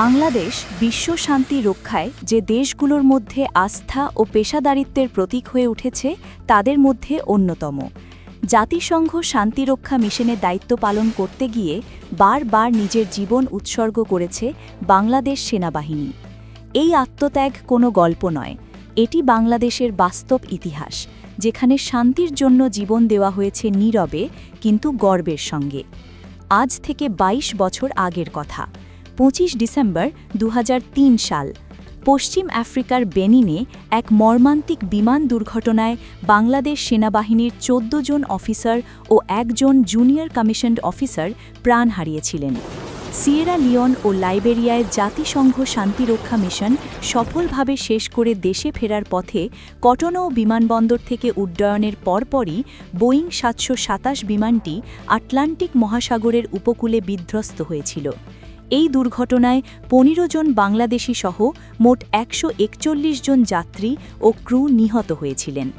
বাংলাদেশ বিশ্ব শান্তি রক্ষায় যে দেশগুলোর মধ্যে আস্থা ও পেশাদারিত্বের প্রতীক হয়ে উঠেছে, তাদের মধ্যে অন্যতম। জাতিসংঘ শান্তিরক্ষা মিশনে দায়িত্ব পালন করতে গিয়ে বারবার নিজের জীবন উৎসর্গ করেছে বাংলাদেশ সেনাবাহিনী। এই আত্মত্যাগ কোনো গল্প নয়। এটি বাংলাদেশের বাস্তব ইতিহাস, যেখানে শান্তির জন্য জীবন দেওয়া হয়েছে নীরবে কিন্তু গর্বের সঙ্গে। আজ থেকে ২২ বছর আগের কথা। পঁচিশ ডিসেম্বর দু হাজার তিন সাল, পশ্চিম আফ্রিকার বেনিনে এক মর্মান্তিক বিমান দুর্ঘটনায় বাংলাদেশ সেনাবাহিনীর ১৪ জন অফিসার ও একজন জুনিয়র কমিশনড অফিসার প্রাণ হারিয়েছিলেন। সিয়েরা লিওন ও লাইবেরিয়ায় জাতিসংঘ শান্তিরক্ষা মিশন সফলভাবে শেষ করে দেশে ফেরার পথে কটনৌ বিমানবন্দর থেকে উড্ডয়নের পরপরই বোয়িং সাতশো সাতাশ বিমানটি আটলান্টিক মহাসাগরের উপকূলে বিধ্বস্ত হয়েছিল। এই দুর্ঘটনায় পনেরো জন বাংলাদেশি সহ মোট একশো একচল্লিশ জন যাত্রী ও ক্রু নিহত হয়েছিলেন।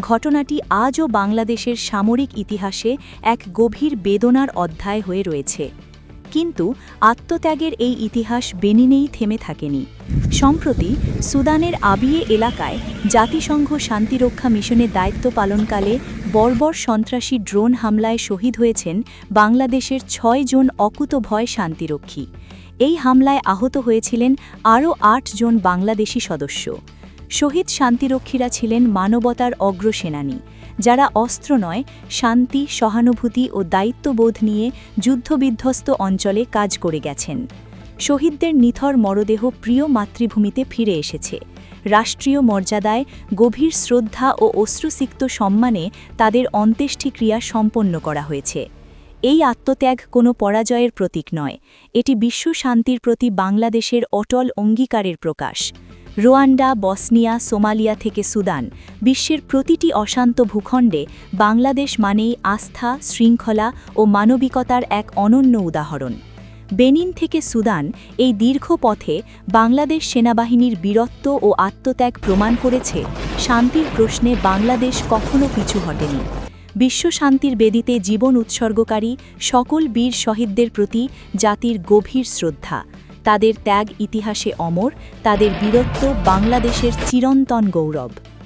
ঘটনাটি আজও বাংলাদেশের সামরিক ইতিহাসে এক গভীর বেদনার অধ্যায় হয়ে রয়েছে। কিন্তু আত্মত্যাগের এই ইতিহাস বেনিনেই থেমে থাকেনি। সম্প্রতি সুদানের আবিয়ে এলাকায় জাতিসংঘ শান্তিরক্ষা মিশনের দায়িত্ব পালনকালে বর্বর সন্ত্রাসী ড্রোন হামলায় শহীদ হয়েছেন বাংলাদেশের ছয় জন অকুতভয় শান্তিরক্ষী। এই হামলায় আহত হয়েছিলেন আরও আট জন বাংলাদেশি সদস্য। শহীদ শান্তিরক্ষীরা ছিলেন মানবতার অগ্রসেনানী, যারা অস্ত্র নয়, শান্তি, সহানুভূতি ও দায়িত্ববোধ নিয়ে যুদ্ধবিধ্বস্ত অঞ্চলে কাজ করে গেছেন। শহীদদের নিথর মরদেহ প্রিয় মাতৃভূমিতে ফিরে এসেছে। রাষ্ট্রীয় মর্যাদায় গভীর শ্রদ্ধা ও অশ্রুসিক্ত সম্মানে তাদের অন্ত্যেষ্টিক্রিয়া সম্পন্ন করা হয়েছে। এই আত্মত্যাগ কোনো পরাজয়ের প্রতীক নয়। এটি বিশ্ব শান্তির প্রতি বাংলাদেশের অটল অঙ্গীকারের প্রকাশ। রোয়ান্ডা, বসনিয়া, সোমালিয়া থেকে সুদান, বিশ্বের প্রতিটি অশান্ত ভূখণ্ডে বাংলাদেশ মানেই আস্থা, শৃঙ্খলা ও মানবিকতার এক অনন্য উদাহরণ। বেনিন থেকে সুদান এই দীর্ঘ পথে বাংলাদেশ সেনাবাহিনীর বীরত্ব ও আত্মত্যাগ প্রমাণ করেছে শান্তির প্রশ্নে বাংলাদেশ কখনো পিছু হটেনি। বিশ্ব শান্তির বেদিতে জীবন উৎসর্গকারী সকল বীর শহীদদের প্রতি জাতির গভীর শ্রদ্ধা। তাদের ত্যাগ ইতিহাসে অমর, তাদের বীরত্ব বাংলাদেশের চিরন্তন গৌরব।